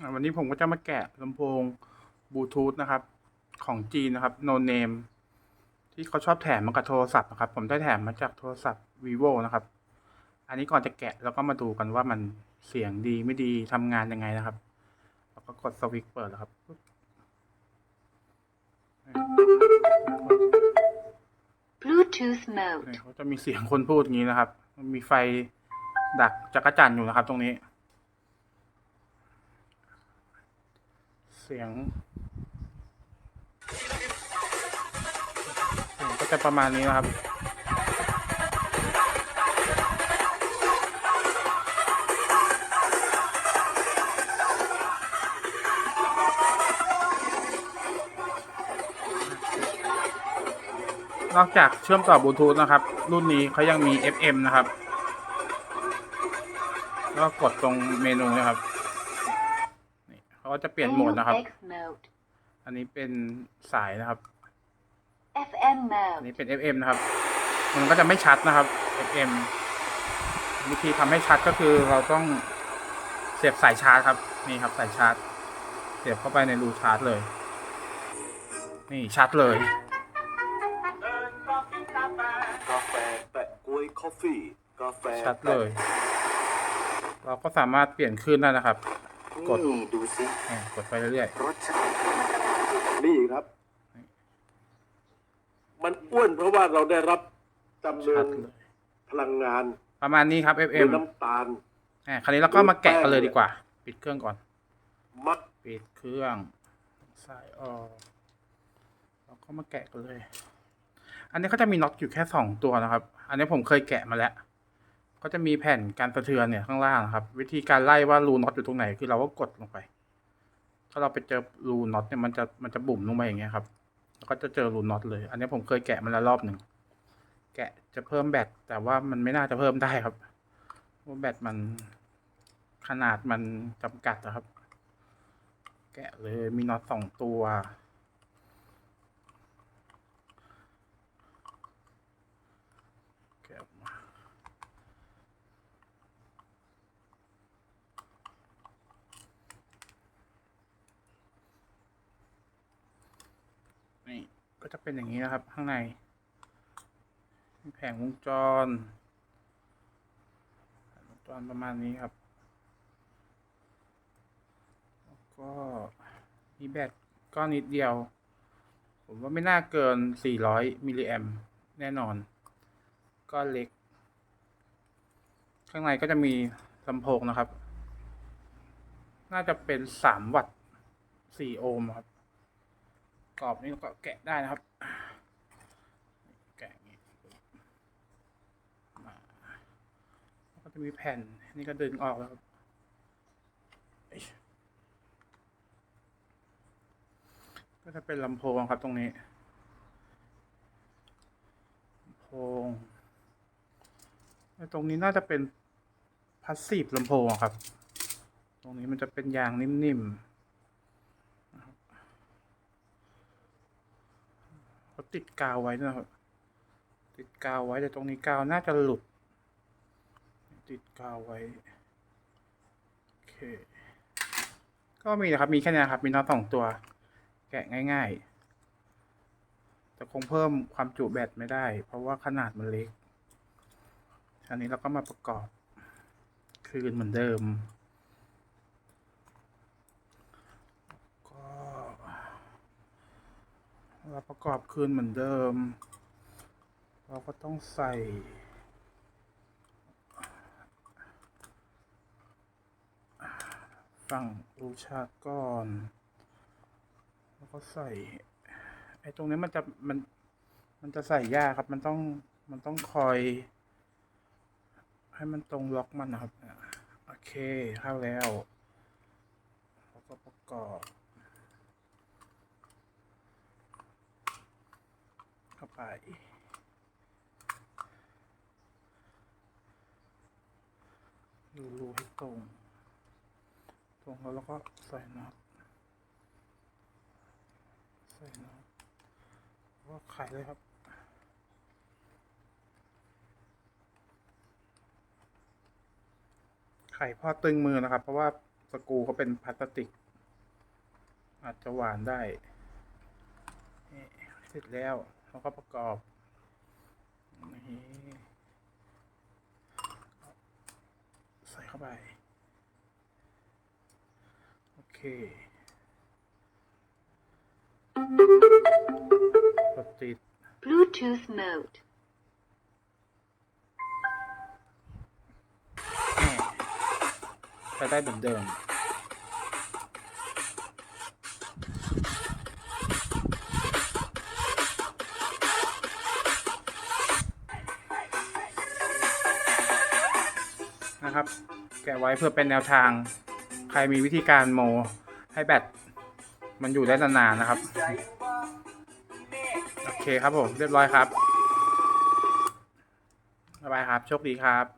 อ่าวันนี้ผมก็จะมาแกะลำโพงบลูทูธนะครับ ของจีนนะครับ no name ที่เขาชอบแถมมากับโทรศัพท์นะครับ ผมได้แถมมาจากโทรศัพท์ vivo นะครับ อันนี้ก่อนจะแกะเราก็มาดูกันว่ามันเสียงดีไม่ดีทำงานยังไงนะครับ แล้วก็กดสวิตช์เปิดแล้วครับปึ๊บ Bluetooth นี่ mode. เขาจะมีเสียงคนพูดอย่างนี้นะครับมันมีไฟดักจักรจันทร์อยู่นะครับ ตรงนี้ เสียงเสียงก็จะประมาณนี้นะครับนอกจากเชื่อมต่อบลูทูธนะครับ รุ่นนี้เขายังมี FM นะครับ ก็กดตรงเมนูนะครับ เขาก็จะเปลี่ยนโหมดนะครับ AUX mode. อันนี้เป็นสายนะครับ FM อันนี้ mode. เป็น FM นะครับ มันก็จะไม่ชัดนะครับ FM วิธีทำให้ชัดก็คือเราต้องเสียบสายชาร์จครับ นี่ครับสายชาร์จ เสียบเข้าไปในรูชาร์จเลย นี่ชัดเลยกาแฟแปะกล้วยคอฟฟี่กาแฟชัดเลย เราก็สามารถเปลี่ยนคลื่นได้นะครับ กดนี่ดูสิเนี่ยกดไปเรื่อยรสชาตินี่ครับ มันอ้วนเพราะว่าเราได้รับจำๆเนิชันดเลยพลังงาน ประมาณนี้ครับด้ว FM ยน้ำตาลอ่าคราวนี้เราก็มาแกะกันเลยดีกว่า ปิดเครื่องก่อนมักปิดเครื่องสายออกเราก็มาแกะกันเลย อันนี้เขาจะมีน็อตอยู่แค่สองตัวนะครับ อันนี้ผมเคยแกะมาแล้ว ก็จะมีแผ่นการสะเทือนเนี่ยข้างล่างครับ วิธีการไล่ว่ารูน็อตอยู่ตรงไหนคือเราก็กดลงไป ถ้าเราไปเจอรูน็อตเนี่ยมันจะมันจะบุ่มลงไปอย่างเงี้ยครับแล้วก็จะเจอรูน็อตเลย อันนี้ผมเคยแกะมาแล้วรอบหนึ่งแกะจะเพิ่มแบตแต่ว่ามันไม่น่าจะเพิ่มได้ครับเพราะแบตมันขนาดมันจำกัดนะครับ แกะเลยมีน็อตสองตัว แกะออกมานี่ ก็จะเป็นอย่างนี้นะครับ ข้างในมีแผงวงจรวงจรประมาณนี้ครับก็มีแบตก้อนนิดเดียว ผมว่าไม่น่าเกิน 400 มิลลิแอมแน่นอน ก้อนเล็ก ข้างในก็จะมีลำโพงนะครับ น่าจะเป็น 3 วัตต์ 4 โอห์มครับ กรอบนี้ก็แกะได้นะครับ แกะอย่างนี้มาแล้วก็จะมีแผ่นนี่ก็ดึงออกแล้วครับก็จะเป็นลำโพงครับตรงนี้ลำโพงตรงนี้น่าจะเป็นพาสซีฟลำโพงครับ ตรงนี้มันจะเป็นยางนิ่มๆนะครับเขา ติดกาวไว้นะครับ ติดกาวไว้แต่ตรงนี้กาวน่าจะหลุด ติดกาวไว้โอเคก็มีนะครับมีแค่นี้นครับมีน็อตสองตัว แกะง่ายๆ แต่คงเพิ่มความจุแบตไม่ได้ เพราะว่าขนาดมันเล็กอันนี้เราก็มาประกอบ คืนเหมือนเดิม ก็ เราประกอบคืนเหมือนเดิม เราก็ต้องใส่ ฝั่งรูชาร์ก่อน แล้วก็ใส่ ไอ้ตรงนี้มันจะมันมันจะใส่ยากครับ มันต้องมันต้องคอย ให้มันตรงล็อกมันนะครับ โอเคเข้าแล้ว แล้วก็ประกอบ เข้าไป ดูรูให้ตรง ตรงแล้วเราก็ใส่น็อตใส่น็อตแล้วก็ไขเลยครับไข่พอตึงมือนะครับ เพราะว่าสกูเขาเป็นพลาสติก อาจจะหวานได้เสร็จแล้ว แล้วก็ประกอบนี่ใส่เข้าไป โอเคกดติด Bluetooth mode. แม่ใช้ได้เหมือนเดิม นะครับ แกะไว้เพื่อเป็นแนวทาง ใครมีวิธีการโมให้แบตมันอยู่ได้นานๆนะครับ โอเคครับผม เรียบร้อยครับ บ๊ายบายครับ โชคดีครับ